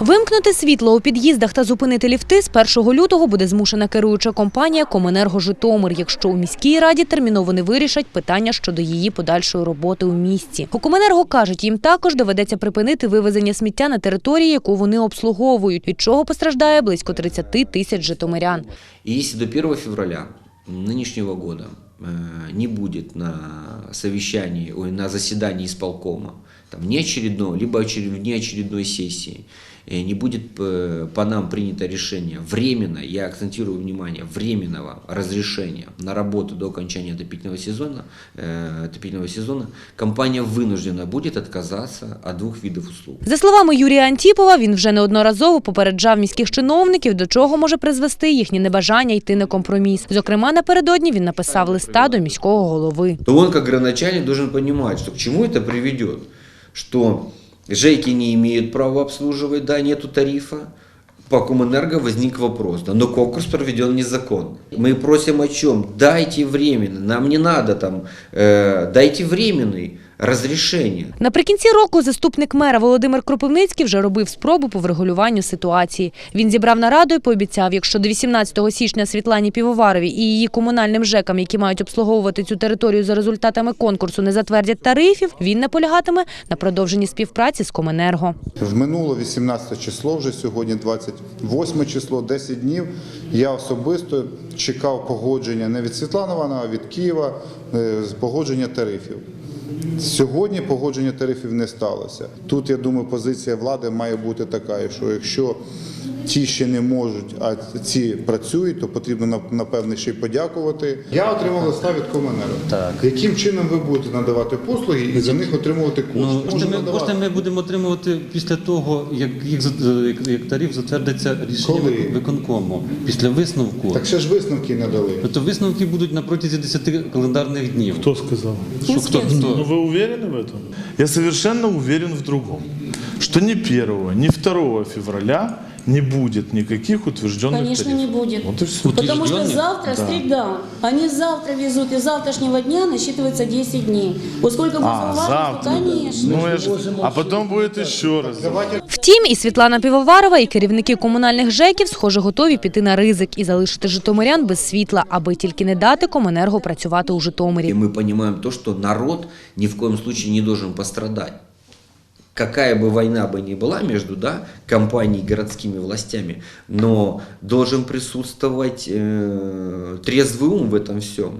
Вимкнути світло у під'їздах та зупинити ліфти з 1 лютого буде змушена керуюча компанія «Коменерго Житомир», якщо у міській раді терміново не вирішать питання щодо її подальшої роботи у місті. У «Коменерго» кажуть, їм також доведеться припинити вивезення сміття на території, яку вони обслуговують, від чого постраждає близько 30 тисяч житомирян. И если до 1 февраля года э, не будет на совещании, ой, на заседании исполкома, там, неочередного, либо очеред- внеочередной сессии, э, не будет э, по нам принято решение временно, я акцентирую внимание, временного разрешения на работу до окончания отопительного сезона, э, отопительного сезона, компания вынуждена будет отказаться от двух видов услуг. За словами Юрія Антіпова, він вже неодноразово попереджав міських чиновників, до чого може призвести їхнє небажання йти на компроміс. Зокрема, напередодні він написав листа до міського голови. то он, как градоначальник, должен понимать, что к чему это приведет. Что ЖЭКи не имеют права обслуживать, да, нету тарифа. По Комэнерго возник вопрос, да, но конкурс проведен незаконно. Мы просим о чем? Дайте временно, нам не надо там, э, дайте временный разрешение. Наприкінці року заступник мера Володимир Кропивницький вже робив спробу по врегулюванню ситуації. Він зібрав нараду і пообіцяв, якщо до 18 січня Світлані Півоварові і її комунальним ЖЕКам, які мають обслуговувати цю територію за результатами конкурсу, не затвердять тарифів, він наполягатиме на продовженні співпраці з Коменерго. В минуло 18 число, вже сьогодні 28 число, 10 днів. Я особисто чекав погодження не від Світлани Івановна, а від Києва е, з погодження тарифів. Сьогодні погодження тарифів не сталося. Тут я думаю, позиція влади має бути така, що якщо ті ще не можуть, а ці працюють, то потрібно напевне ще й подякувати. Я отримав листа від Коменерго. Так. Яким чином ви будете надавати послуги і за них отримувати кошти? Ну, кошти, ми, кошти ми будемо отримувати після того, як, їх, як, як тариф затвердиться рішення Коли? виконкому. Після висновку. Так ще ж висновки не дали. Тобто висновки будуть на протязі 10 календарних днів. Кто сказал? Що, хто, Ну хто? вы уверены в этом? Я совершенно уверен в другом. Что ни 1, ни 2 февраля не будет никаких утвержденных Конечно, не тарифов. будет. Вот и все. Потому что завтра среда. Они завтра везут, и с завтрашнего дня насчитывается 10 дней. Поскольку мы А, зауважили, то, завтра. конечно. Ну, я ж- А потом будет еще раз. Втім, і Світлана Півоварова, і керівники комунальних ЖЕКів, схоже, готові піти на ризик і залишити житомирян без світла, аби тільки не дати Коменерго працювати у Житомирі. И мы понимаем то, что народ ни в коем случае не должен пострадать. Какая бы война бы ни была между да, компанией и городскими властями, но должен присутствовать э, трезвый ум в этом всем.